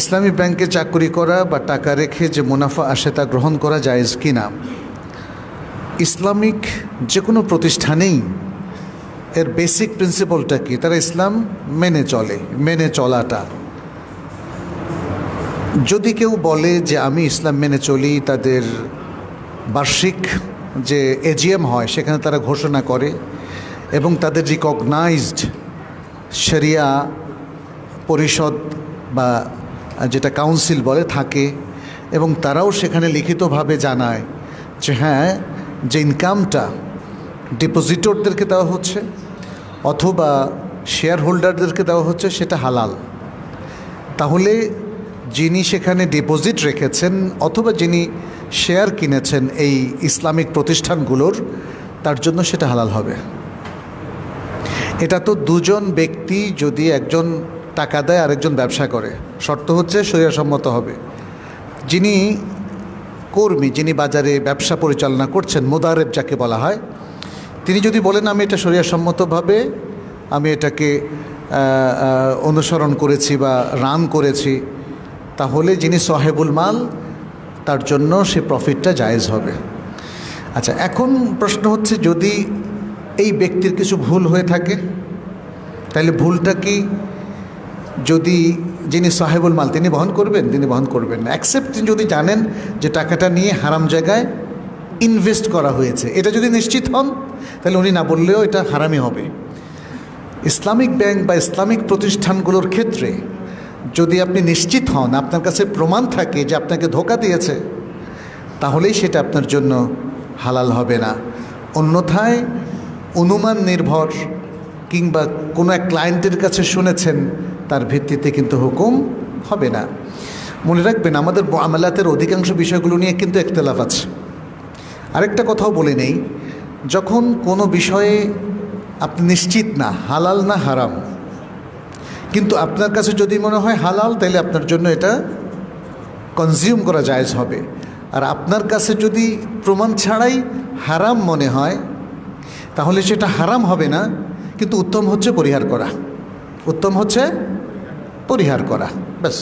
ইসলামী ব্যাংকে চাকরি করা বা টাকা রেখে যে মুনাফা আসে তা গ্রহণ করা জায়েজ কি না ইসলামিক যে কোনো প্রতিষ্ঠানেই এর বেসিক প্রিন্সিপালটা কি? তারা ইসলাম মেনে চলে, মেনে চলাটা। যদি কেউ বলে যে আমি ইসলাম মেনে চলি, তাদের বার্ষিক যে এজিএম হয়, সেখানে তারা ঘোষণা করে এবং তাদের রিকগনাইজড শরিয়া পরিষদ বা যেটা কাউন্সিল বলে থাকে, এবং তারাও সেখানে লিখিতভাবে জানায় যে হ্যাঁ যে ইনকামটা ডিপোজিটরদেরকে দেওয়া হচ্ছে অথবা শেয়ার হোল্ডারদেরকে দেওয়া হচ্ছে, সেটা হালাল। তাহলে যিনি সেখানে ডিপোজিট রেখেছেন অথবা যিনি শেয়ার কিনেছেন এই ইসলামিক প্রতিষ্ঠানগুলোর, তার জন্য সেটা হালাল হবে। এটা তো দুজন ব্যক্তি যদি একজন টাকা দেয় আরেকজন ব্যবসা করে। শর্ত হচ্ছে সম্মত হবে। যিনি কর্মী, যিনি বাজারে ব্যবসা পরিচালনা করছেন, মোদারেব যাকে বলা হয়, তিনি যদি বলেন, আমি এটা সম্মতভাবে আমি এটাকে অনুসরণ করেছি বা রান করেছি, তাহলে যিনি সাহেবুল মাল, তার জন্য সে প্রফিটটা জায়েজ হবে। আচ্ছা এখন প্রশ্ন হচ্ছে, যদি এই ব্যক্তির কিছু ভুল হয়ে থাকে, তাহলে ভুলটা কি যদি যিনি সাহেবুল মাল, তিনি বহন করবেন? তিনি বহন করবেন না। অ্যাকসেপ্ট তিনি যদি জানেন যে টাকাটা নিয়ে হারাম জায়গায় ইনভেস্ট করা হয়েছে, এটা যদি নিশ্চিত হন, তাহলে উনি না বললেও এটা হারামই হবে। ইসলামিক ব্যাংক বা ইসলামিক প্রতিষ্ঠানগুলোর ক্ষেত্রে যদি আপনি নিশ্চিত হন, আপনার কাছে প্রমাণ থাকে যে আপনাকে ধোকা দিয়েছে, তাহলেই সেটা আপনার জন্য হালাল হবে না। অন্যথায় অনুমান নির্ভর কিংবা কোনো এক ক্লায়েন্টের কাছে শুনেছেন তার ভিত্তিতে কিন্তু হুকুম হবে না। মনে রাখবেন, আমাদের আমালাতের অধিকাংশ বিষয়গুলো নিয়ে কিন্তু একতলাফ আছে। আরেকটা কথাও বলে নেই, যখন কোনো বিষয়ে আপনি নিশ্চিত না, হালাল না হারাম, কিন্তু আপনার কাছে যদি মনে হয় হালাল, তাহলে আপনার জন্য এটা কনজিউম করা জায়েজ হবে। আর আপনার কাছে যদি প্রমাণ ছাড়াই হারাম মনে হয়, তাহলে সেটা হারাম হবে না, কিন্তু উত্তম হচ্ছে পরিহার করা। উত্তম হচ্ছে পরিহার করা ব্যাস।